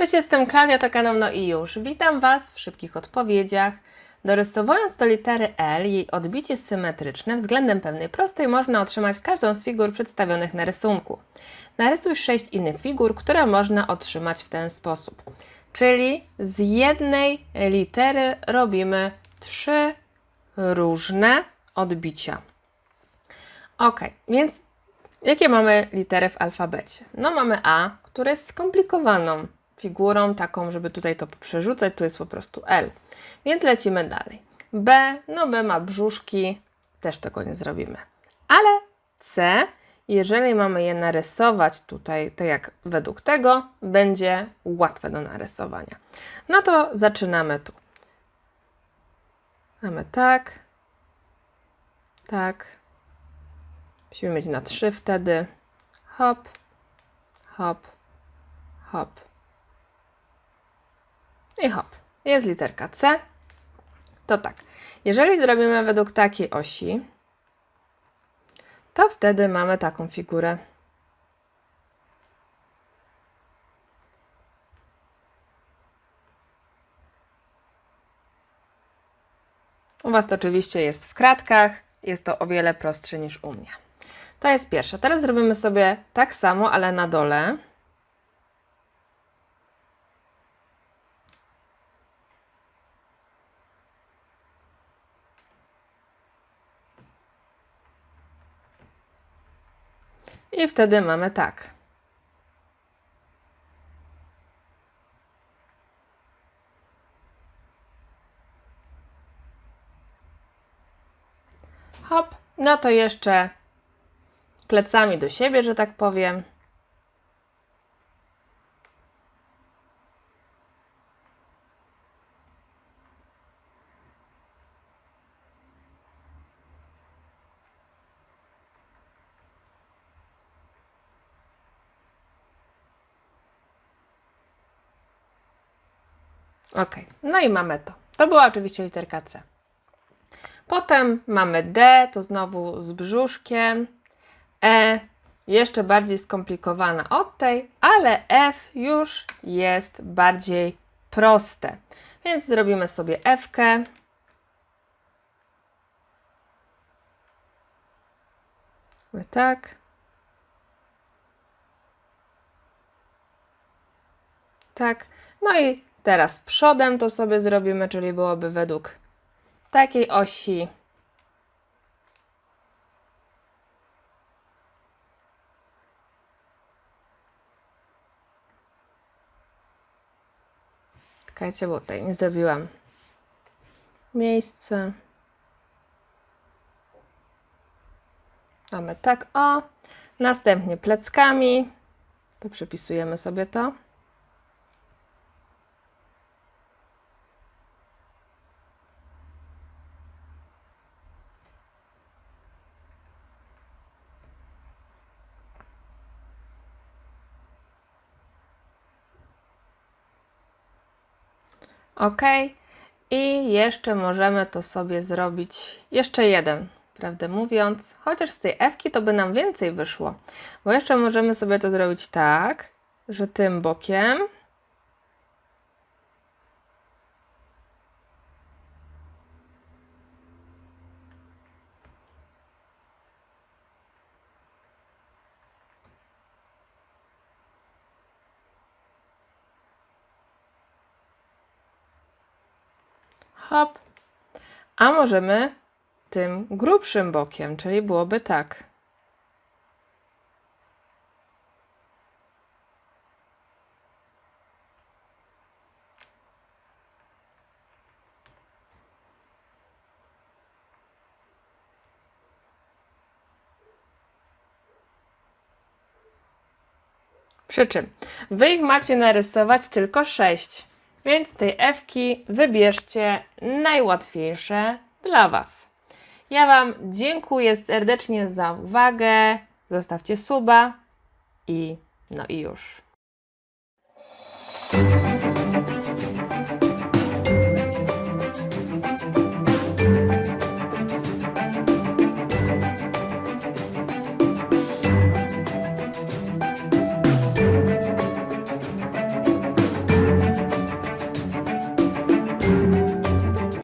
Cześć, jestem Klaudia, to kanał No i już. Witam Was w szybkich odpowiedziach. Dorysowując do litery L jej odbicie symetryczne względem pewnej prostej można otrzymać każdą z figur przedstawionych na rysunku. Narysuj sześć innych figur, które można otrzymać w ten sposób. Czyli z jednej litery robimy trzy różne odbicia. Ok, więc jakie mamy litery w alfabecie? No mamy A, które jest skomplikowaną figurą, taką, żeby tutaj to przerzucać, tu jest po prostu L. Więc lecimy dalej. B, no B ma brzuszki, też tego nie zrobimy. Ale C, jeżeli mamy je narysować tutaj, tak jak według tego, będzie łatwe do narysowania. No to zaczynamy tu. Mamy tak, tak. Musimy mieć na trzy wtedy. Hop, hop, hop. I hop. Jest literka C. To tak. Jeżeli zrobimy według takiej osi, to wtedy mamy taką figurę. U Was to oczywiście jest w kratkach, jest to o wiele prostsze niż u mnie. To jest pierwsza. Teraz zrobimy sobie tak samo, ale na dole. I wtedy mamy tak. Hop, no to jeszcze plecami do siebie, że tak powiem. Ok, no i mamy to. To była oczywiście literka C. Potem mamy D, to znowu z brzuszkiem. E, jeszcze bardziej skomplikowana od tej, ale F już jest bardziej proste. Więc zrobimy sobie F. -kę. Tak. Tak. No i teraz przodem to sobie zrobimy, czyli byłoby według takiej osi. Czekajcie, bo tutaj nie zrobiłam miejsce. Mamy tak, o. Następnie pleckami. To przepisujemy sobie to. Ok. I jeszcze możemy to sobie zrobić jeszcze jeden, prawdę mówiąc. Chociaż z tej F-ki to by nam więcej wyszło. Bo jeszcze możemy sobie to zrobić tak, że tym bokiem hop. A możemy tym grubszym bokiem, czyli byłoby tak. Przy czym wy ich macie narysować tylko 6. Więc z tej F-ki wybierzcie najłatwiejsze dla Was. Ja Wam dziękuję serdecznie za uwagę. Zostawcie suba i no i już.